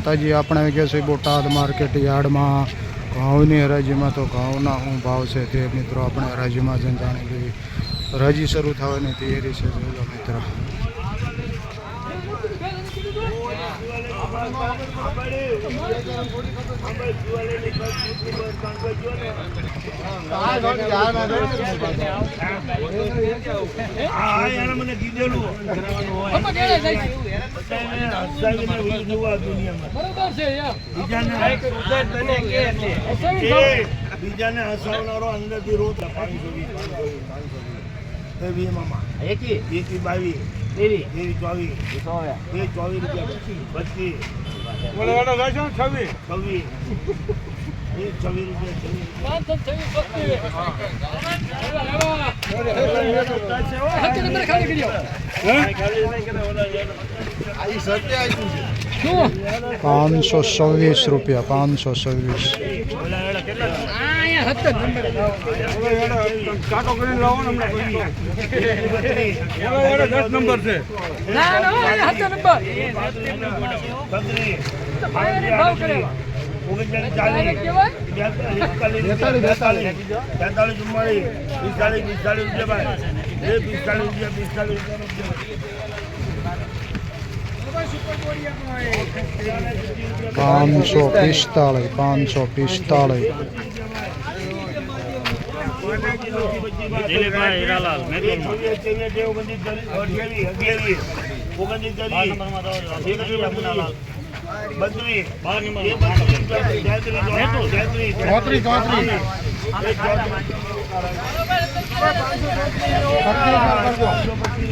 માતાજી આપણે કહે છે બોટાદ માર્કેટ યાર્ડમાં ઘઉંની હરાજીમાં તો ઘઉંના શું ભાવ છે તે મિત્રો આપણે હરાજીમાં જઈને જાણી લઈએ. હરાજી શરૂ થવાની તૈયારી છે જોઈ મિત્રો. મને કીધેલું. બીજાને હસાવનારો અંદરથી રોજ પાંચસો વીસ પાંચસો એકી? બાવીસ ચોવીસ. એ ચોવીસ રૂપિયા પચીસ છવ્વીસ. છવ્વીસ. છવ્વીસ રૂપિયા છવ્વીસ પાંચસો છવ્વીસ રૂપિયા પાંચસો છવ્વીસ છે પાંચસો પિસ્તાળીસ પાંચસો પિસ્તાળીસ બત્રીસ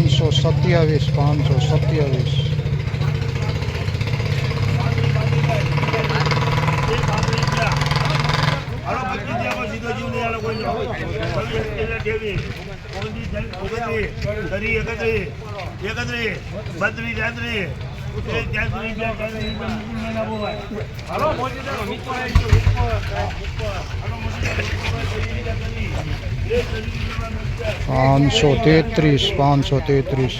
પાંચસો સત્યાવીસ પાંચસો સત્યાવીસ. પાંચસો તેત્રીસ પાંચસો તેત્રીસ.